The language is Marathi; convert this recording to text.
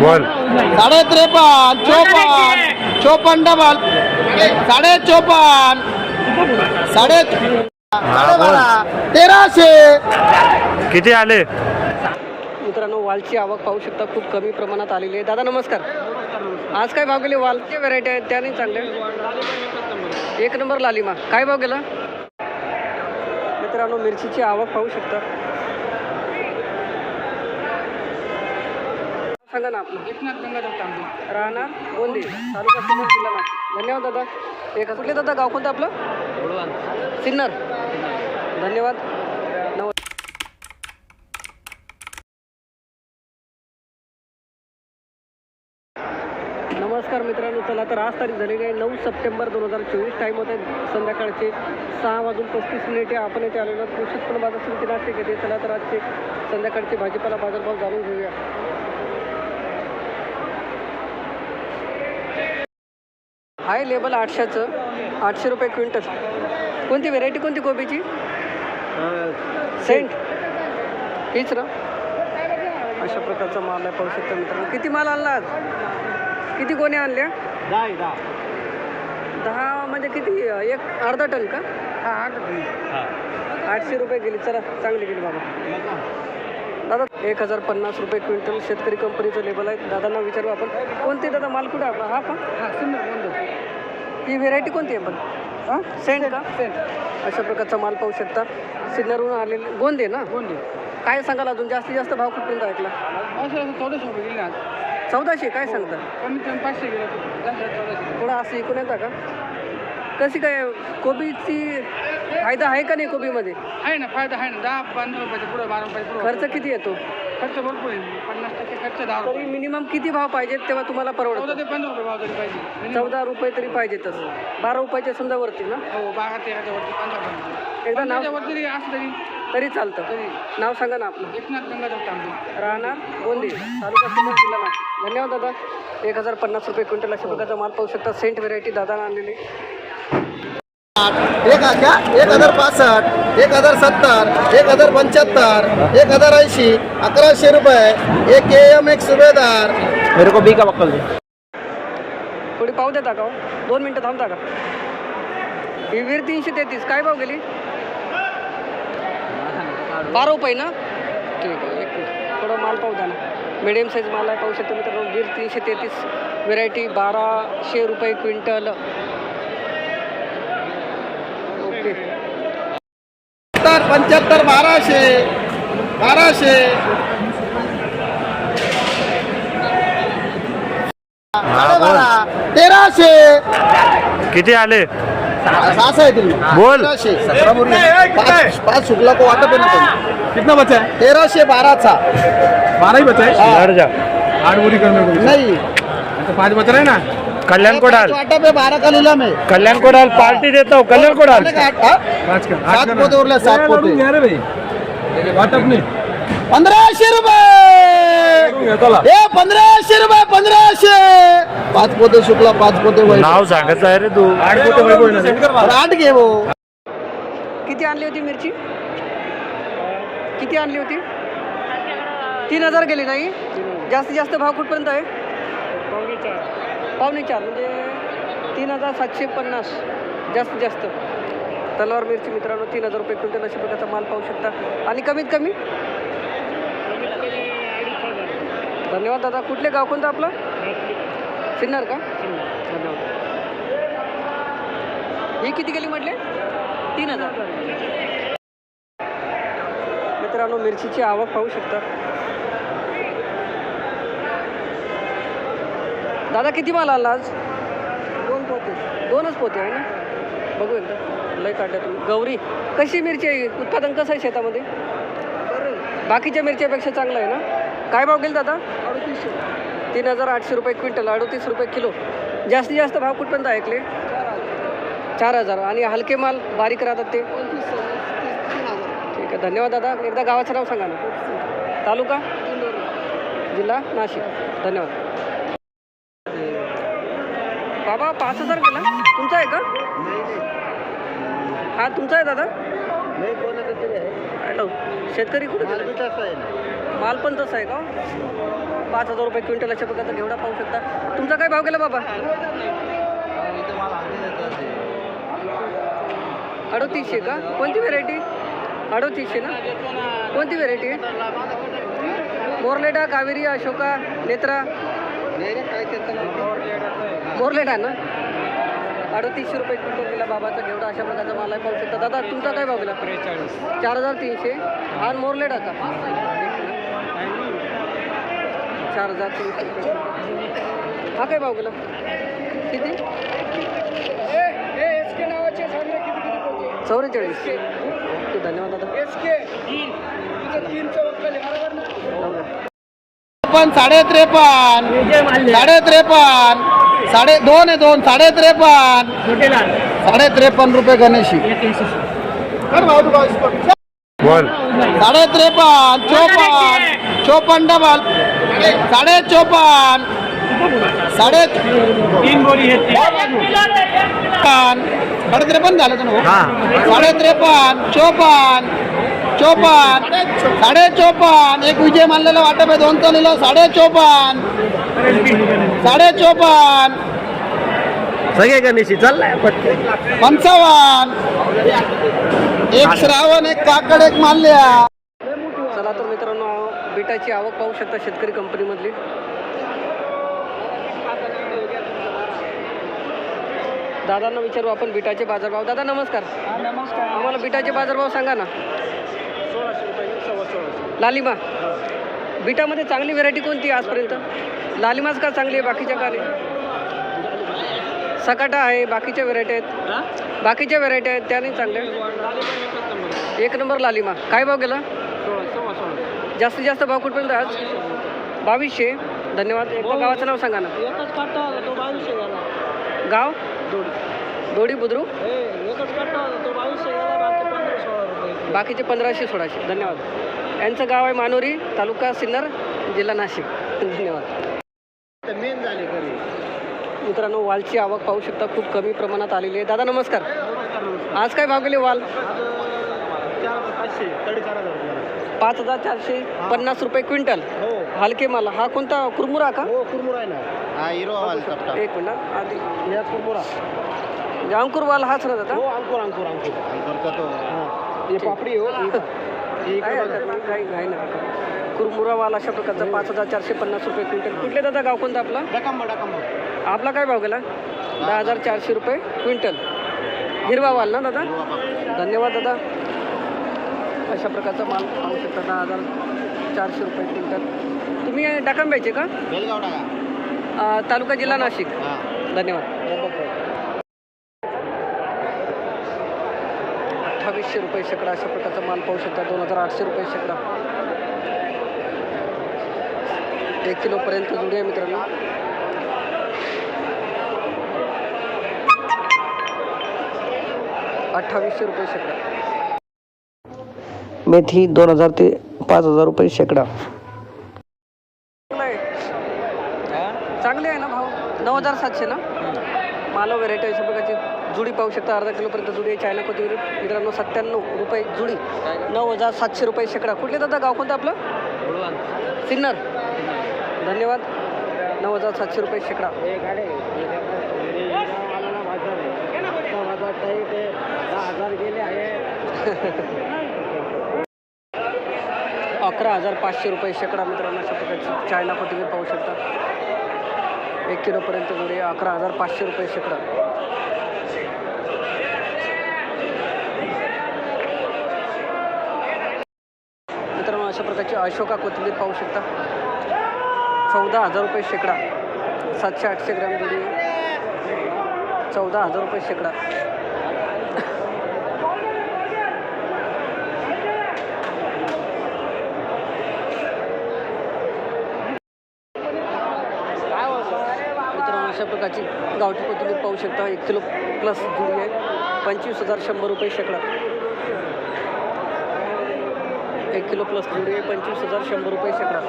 बोल. साडे त्रेपन्न चोपन्न चोपन्न डबल. साडे चोपन्न साडे तेराशे. किती आले? मित्रांनो वालची आवक पाहू शकता खूप कमी प्रमाणात आलेली आहे. दादा नमस्कार. आज काय भाव गेले? वालचे व्हरायटी आहेत त्या नाही चांगल्या एक नंबर लालिमा काय भाव गेला? मित्रांनो मिरचीची आवक पाहू शकता. सांगा ना आपलं. एकनाथ गंगाधर राहणार गोंदी तालुका सिन्नर जिल्हा नाशिक. धन्यवाद दादा. एक कुठले दादा? गाव कोणतं आपलं? सिन्नर. धन्यवाद. नव नमस्कार मित्रांनो चला तर आज तारीख झालेली आहे नऊ सप्टेंबर दोन हजार चोवीस. टाईम होत आहे संध्याकाळचे सहा वाजून पस्तीस मिनिटे. आपण येथे आलेलो कृषी उत्पन्न बाजार समिती नाशिक येते चला तर आजचे संध्याकाळचे भाजीपाला बाजारभाव जाणून घेऊया. हाय लेबल आठशेचं आठशे रुपये क्विंटल. कोणती व्हेरायटी कोणती कोबीची? सेंट. हीच ना अशा प्रकारचा माल आहे पाहू शकता मित्रांनो. किती माल आणला आज? किती कोणी आणल्या? दहा म्हणजे किती? एक अर्धा टन का? आठशे रुपये गेली. चला चांगली गेली बाबा. एक हजार पन्नास रुपये क्विंटल शेतकरी कंपनीचं लेबल आहे. दादांना विचारू आपण. कोणते दादा? माल कुठे आपला? हा का ही व्हेरायटी कोणती आहे पण? हां? सेंट का? सेंट अशा प्रकारचा माल पाहू शकता. सिन्नरहून आलेले गोंदे ना? गोंदे. काय सांगाल अजून? जास्तीत जास्त भाव कुठपर्यंत ऐकला? चौदाशे रुपये गेले आज. चौदाशे काय सांगता? कमीत कमी पाचशे गेले. थोडं असं ऐकून येता का? कशी काय कोबीची फायदा आहे का नाही कोबीमध्ये? आहे ना फायदा आहे ना. दहा पंधरा रुपयाचे पुढे बारा रुपयाचे पुढे खर्च किती येतो? खर्च भरपूर आहे. पन्नास टक्के खर्च दहा तरी रुपये मिनिमम किती भाव पाहिजेत तेव्हा तुम्हाला चौदा परवडतं ते पंधरा रुपये भाव तरी पाहिजे. चौदा रुपये तरी पाहिजेतच. बारा रुपयाच्या समजा वरती ना? हो बारा तेराच्या वरती पंधरा पर्यंत एकदा नाव जरी असं तरी. तरी चालतं. तरी. नाव सांगा ना आपलं. एकनाथ गंगाधर तांबे. राहणार गोंदी. तालुका सिन्नर जिल्हा नाशिक. धन्यवाद दादा. एक हजार पन्नास रुपये क्विंटल अशा प्रकारचा माल पाहू शकता. सेंट व्हेरायटी दादा आणलेली. एक क्या? एक हजार पासष्ट एक हजार सत्तर एक हजार पंच्याहत्तर एक हजार ऐंशी अकराशे रुपये. एक के एम एक सुभेदार. मेरे को बी का बक्कल दे. थोडी पाहू देता का हो? दोन मिनटं थांबता का? ही वीर तीनशे तेहतीस. काय भाव गेली? बारा रुपये ना? ठीक आहे एक मिनिट. थोडं माल पाहू द्या ना. मिडियम साईज माल आहे पाहू शकतो मित्रांनो. वीर तीनशे तेहतीस. व्हेरायटी बाराशे रुपये क्विंटल. सत्तर पंच्याहत्तर बाराशे बाराशे. तेराशे. किती आले? असं आहे तुम्ही. बोल. तेराशे पाच पाच शुक्ला को आहे ना पण. कितना बचा है? तेराशे बाराचा. बारह ही बचा है? लड़ जा. आठ बोरी को नाही. तो पाँच बच रहे हैं ना? कल्याण को डाल वाटप आहे बारा का लिहिला मी. कल्याण को डाल पार्टी देता हूँ कल्याण को डाल पाँच का आठ सात का पोते उरले, सात पोते. अरे भाई. वाटप नहीं. पंधराशे रुपये! ए पंधराशे रुपये पंधराशे! पाच पोते शुक्ला पाच पोते वैभव. नाव सांगायचं आहे रे तू. आठ पोते वैभव है आठ घे भाऊ. किती आणली होती मिरची? किती आणली होती? तीन हजार गेली नाही? जास्तीत जास्त भाव कुठपर्यंत आहे? पावणे चार म्हणजे तीन हजार सातशे पन्नास जास्तीत जास्त. तलवार मिरची मित्रांनो तीन हजार रुपये क्विंटल अशा प्रकारचा माल पाहू शकता. आणि कमीत कमी? धन्यवाद दादा. कुठले गाव कोणतं आपलं? सिन्नर का? धन्यवाद. ही किती गेली म्हटले? तीन हजार. मित्रांनो मिरचीची आवक पाहू शकता. दादा किती माल आला आज? दोन पोते. दोनच पोते आहे ना? बघू एकदा. लय काढल्या तुम्ही. गौरी कशी मिरची आहे? उत्पादन कसं आहे शेतामध्ये? बाकीच्या मिरच्यापेक्षा चांगलं आहे ना? काय भाव गेल दादा? अडतीसशे. तीन हजार आठशे रुपये क्विंटल अडतीस रुपये किलो. जास्तीत जास्त भाव कुठपर्यंत ऐकले? चार हजार. आणि हलके माल बारीक राहतात ते? ठीक आहे. धन्यवाद दादा. एकदा गावाचं नाव सांगा ना. तालुका? जिल्हा? नाशिक. धन्यवाद. बाबा पाच हजार गेला. तुमचा आहे का? हा तुमचा आहे दादा? हॅलो शेतकरी कुठे? माल पण तसा आहे का? पाच हजार रुपये क्विंटल अशा प्रकारचा घेवडा पाहू शकता. तुमचा काय भाव गेला बाबा. अडोतीसशे का? कोणती व्हेरायटी अडोतीसशे ना? कोणती व्हेरायटी आहे मोरलेडा कावेरी अशोका नेत्रा. नाव? मोरलेडा ना? अडोतीसशे रुपये क्विंटल दिला बाबाचा घेवडा अशा प्रकारचा माल आहे पाहू शकता. दादा तुमचा काय भाव गेला? चार हजार तीनशे. हा मोरलेडा का? चार हजार तीनशे रुपये. हा काय भाव गेला? किती? चौवेचाळीस. ओके धन्यवाद दादा. पण साडे त्रेपन्न साडे त्रेपन्न साडे दोन आहे दोन. साडे त्रेपन्न साडे त्रेपन्न रुपये गणेशी बोल. साडे त्रेपन्न चोपन्न. चोपन्न डबल साडे चोपन्न साडे तीन बोरी साडे त्रेपन्न झालं भाऊ? हा? साडे त्रेपन्न चोपन्न. चोपन्न साडे चोपन्न एक विजय मानलेला वाटप आहे दोन लिहिलं साडे चोपन्न साडे चोपन्न सगळे गणेशी चाललाय पंचावन्न. एक श्रावण एक काकड एक माल्ल्या चला तर मित्रांनो बिटाची आवक पाहू शकता शेतकरी कंपनीमधली. दादांना विचारू आपण बिटाचे बाजारभाव. दादा नमस्कार. आम्हाला बिटाचे बाजारभाव सांगा ना. लालिमा बिटामध्ये चांगली व्हेरायटी कोणती आजपर्यंत? लालिमाच का चांगली आहे? बाकीच्या का नाही? सकाटा आहे बाकीच्या व्हेरायटी आहेत. बाकीच्या व्हेरायटी आहेत त्या नाही चांगल्या. एक नंबर लालिमा. काय भाव गेला? जास्तीत जास्त भाव कुठपर्यंत आज? बावीसशे. धन्यवाद. एकदा गावाचं नाव सांगा ना. गाव? दोडी. बुद्रुक? रुपये. बाकीचे पंधराशे सोळाशे. धन्यवाद. यांचं गाव आहे मानोरी तालुका सिन्नर जिल्हा नाशिक. धन्यवाद. मेन झाले घरी. मित्रांनो वालची आवक पाहू शकता खूप कमी प्रमाणात आलेली आहे. दादा नमस्कार. आज काय भाव गेले वाल पाच हजार चारशे पन्नास रुपये क्विंटल. हो. हलके माल. हा कोणता कुरमुरा का? हो कुरमुरा आहे ना. हा हिरो एक मिनिट आधी. या कुरमुरा. अंकुर वाल हाच ना दादा हो अंकुर अंकुर अंकुर. हे पापडी हो. कुरमुरा वाल अशा प्रकारचा पाच हजार चारशे पन्नास रुपये क्विंटल. कुठले दादा गाव कोणतं आपलं? आपला काय भाव गेला? दहा हजार चारशे रुपये क्विंटल. हिरवा वाल ना दादा? धन्यवाद दादा. अशा प्रकारचा माल पाहू शकता दहा हजार चारशे रुपये क्विंटल. तुम्ही का? बेलगाव टाका. अं, तालुका जिल्हा नाशिक. धन्यवाद. अठ्ठावीसशे रुपये शेकडा अशा प्रकारचा माल पाहू शकता. दोन हजार आठशे रुपये शेकडा. एक किलोपर्यंत जुडी आहे मित्रांनो. अठ्ठावीसशे रुपये शेकडा. मेथी दोन हजार ते पाच हजार रुपये शेकडा. चांगले आहे ना भाव? नऊ हजार सातशे ना? मालो व्हेरायटी अशा प्रकारची जुडी पाहू शकता. अर्धा किलोपर्यंत जुडी आहे. चायना कोथिंबीर मित्रांनो सत्त्याण्णव रुपये जुडी. नऊ हजार सातशे रुपये शेकडा. कुठले दादा? गाव कोणतं आपलं? सिन्नर. धन्यवाद. नऊ हजार सातशे रुपये शेकडा. हजार गेले आहे अकरा हजार पाचशे रुपये शेकडा मित्रांनो अशा प्रकारची चायना कोथिंबीर पाहू शकता. एक किलोपर्यंत जुडी अकरा हजार पाचशे रुपये शेकडा. मित्रांनो अशा प्रकारची अशोका कोथिंबीर पाहू शकता. चौदा हजार रुपये शेकडा. सातशे आठशे ग्रॅम जुडी चौदा हजार रुपये शेकडा मित्रांनो अशा प्रकारची गावठी कोथिंबीर पाहू शकता. एक किलो प्लस जुडी आहे. पंचवीस हजार शंभर रुपये शेकडा. एक किलो प्लस जुडी आहे. पंचवीस हजार शंभर रुपये शेकडा.